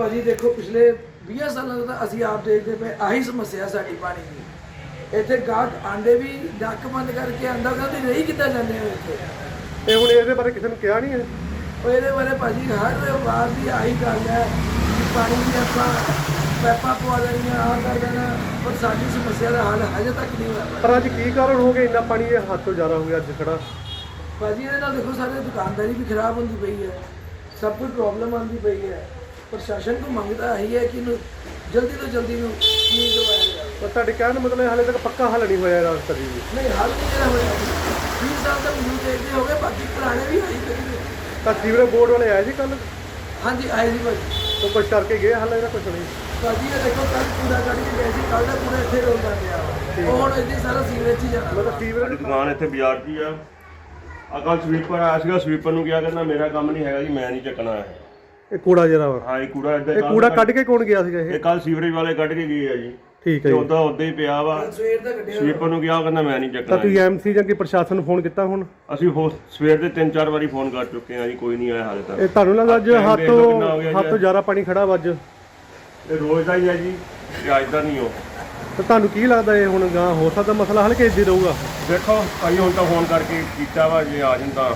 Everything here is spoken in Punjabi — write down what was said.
ਭਾਜੀ ਦੇਖੋ ਪਿਛਲੇ 20 ਸਾਲਾਂ ਤੋਂ ਤਾਂ ਅਸੀਂ ਆਪ ਦੇਖਦੇ ਪਏ ਆਹੀ ਸਮੱਸਿਆ ਸਾਡੀ ਪਾਣੀ ਦੀ। ਇੱਥੇ ਗਾਹਕ ਆਂਡੇ ਵੀ ਡੱਕ ਬੰਦ ਕਰਕੇ ਆਂਦਾ ਕਹਿੰਦੇ ਨਹੀਂ ਕਿੱਦਾਂ ਜਾਂਦੇ ਹੋ ਇੱਥੇ? ਤੇ ਹੁਣ ਇਹਦੇ ਬਾਰੇ ਕਿਸੇ ਨੂੰ ਕਿਹਾ ਨਹੀਂ ਹੈ? ਉਹ ਇਹਦੇ ਬਾਰੇ ਭਾਜੀ ਹਰ ਵਾਰ ਦੀ ਆਹੀ ਗੱਲ ਹੈ ਕਿ ਪਾਣੀ ਦੀ ਆਪਾਂ ਪੈਪਾਂ ਪਵਾ ਦੇਣੀਆਂ ਆ ਕਰ ਦੇਣਾ ਪਰ ਸਾਡੀ ਸਮੱਸਿਆ ਦਾ ਹੱਲ ਹਜੇ ਤੱਕ ਨਹੀਂ ਹੋਇਆ ਪਰ ਅੱਜ ਕੀ ਕਾਰਨ ਹੋ ਗਿਆ? ਇੰਨਾ ਪਾਣੀ ਇਹ ਹੱਦ ਤੋਂ ਜ਼ਿਆਦਾ ਹੋ ਗਿਆ ਅੱਜ ਖੜਾ। ਭਾਜੀ ਇਹਦੇ ਨਾਲ ਦੇਖੋ ਸਾਡੇ ਦੁਕਾਨਦਾਰੀ ਵੀ ਖਰਾਬ ਹੁੰਦੀ ਪਈ ਹੈ ਸਭ ਕੁਝ ਪ੍ਰੋਬਲਮ ਆਉਂਦੀ ਪਈ ਹੈ। ਪ੍ਰਸ਼ਾਸਨ ਨੂੰ ਮੰਗਦਾ ਹੈ ਕਿ ਇਹਨੂੰ ਜਲਦੀ ਤੋਂ ਜਲਦੀ ਨੂੰ ਨੀਂਦ ਦਵਾਇਆ ਜਾਵੇ ਪਰ ਤੁਹਾਡੇ ਕਹਿਣ ਦਾ ਮਤਲਬ ਹਾਲੇ ਤੱਕ ਪੱਕਾ ਹੱਲ ਨਹੀਂ ਹੋਇਆ ਇਹਦਾ ਕਦੀ ਵੀ ਨਹੀਂ ਹੱਲ ਨਹੀਂ ਇਹਦਾ ਹੋਇਆ। 20 ਸਾਲ ਤੱਕ ਮੈਨੂੰ ਦੇਖਦੇ ਹੋ ਗਏ ਬਾਕੀ ਪੁਰਾਣੇ ਵੀ ਆਈ ਕਰੀ ਤਾਂ ਸੀਵਰੇਜ ਬੋਰਡ ਵਾਲੇ ਆਏ ਸੀ ਕੱਲ ਹਾਂਜੀ ਆਏ ਜੀ ਭਾਜੀ। ਉਹ ਕੁਝ ਕਰਕੇ ਗਏ ਹੱਲ ਇਹਦਾ ਕੁਝ ਨਹੀਂ? ਭਾਜੀ ਇਹ ਦੇਖੋ ਕੱਲ ਕੂੜਾ ਕੱਢ ਕੇ ਗਏ ਸੀ ਕੱਲ ਦਾ ਕੂੜਾ ਇੱਥੇ ਰੋਲਦਾ ਪਿਆ ਵਾ। ਉਹ ਹੁਣ ਇੱਥੇ ਸਾਰਾ ਸੀਵਰੇਜ 'ਚ ਹੀ ਜਾਣਾ। ਮਤਲਬ ਸਾਡੀ ਦੁਕਾਨ ਇੱਥੇ ਬਾਜ਼ਾਰ 'ਚ ਹੀ ਆ। ਅਕਲ ਸਵੀਪਰ ਆਇਆ ਸੀਗਾ ਸਵੀਪਰ ਨੂੰ ਕਿਹਾ ਕਹਿੰਦਾ ਮੇਰਾ ਕੰਮ ਨਹੀਂ ਹੈਗਾ ਜੀ ਮੈਂ ਨਹੀਂ ਚੱਕਣਾ ਹੈ ਇਹ ਕੂੜਾ ਜਿਹੜਾ ਵਾ। ਹਾਂ ਇਹ ਕੂੜਾ ਇੱਦਾਂ ਇਹ ਕੂੜਾ ਕੱਢ ਕੇ ਕੌਣ ਗਿਆ ਸੀਗਾ ਇਹ? ਇਹ ਕੱਲ ਸੀਵਰੇਜ ਵਾਲੇ ਕੱਢ ਕੇ ਗਏ ਆ ਜੀ। ਠੀਕ ਤੇ ਹੈ ਜੀ। ਉਦਾਂ ਉਦਾਂ ਹੀ ਪਿਆ ਵਾ। ਸਵੇਰ ਦਾ ਕੱਢਿਆ। ਸਵੀਪਰ ਨੂੰ ਕਿਹਾ ਉਹ ਕਹਿੰਦਾ ਮੈਂ ਨਹੀਂ ਤਾਂ ਚੱਕਣਾ ਤੁਸੀਂ ਐਮਸੀ ਜਾਂ ਕਿ ਪ੍ਰਸ਼ਾਸਨ ਨੂੰ ਫੋਨ ਕੀਤਾ ਹੁਣ? ਅਸੀਂ ਹੋ ਸਵੇਰ ਦੇ ਤਿੰਨ ਚਾਰ ਵਾਰੀ ਫੋਨ ਕਰ ਚੁੱਕੇ ਆ ਜੀ ਕੋਈ ਨਹੀਂ ਆਇਆ ਹਾਲੇ ਤੱਕ। ਇਹ ਤੁਹਾਨੂੰ ਲੱਗਦਾ ਅੱਜ ਹੱਥ ਦੇਖ ਲਓ ਕਿੰਨਾ ਹੋ ਤੋਂ ਗਿਆ ਜੀ ਹੱਥ ਤੋਂ ਜ਼ਿਆਦਾ ਪਾਣੀ ਖੜਾ ਵਾ ਅੱਜ? ਇਹ ਰੋਜ਼ ਦਾ ਹੀ ਹੈ ਜੀ ਅੱਜ ਦਾ ਨਹੀਂ ਹੋ ਤਾਂ ਤੁਹਾਨੂੰ ਕੀ ਲੱਗਦਾ ਇਹ ਹੁਣ ਗਾਂ ਹੋ ਸਕਦਾ ਮਸਲਾ ਹੱਲ ਕਿ ਇੱਦਾਂ ਰਹੂਗਾ? ਦੇਖੋ ਅਸੀਂ ਹੁਣ ਤਾਂ ਫੋਨ ਕਰਕੇ ਕੀਤਾ ਵਾ ਜੇ ਆ ਤਾਂ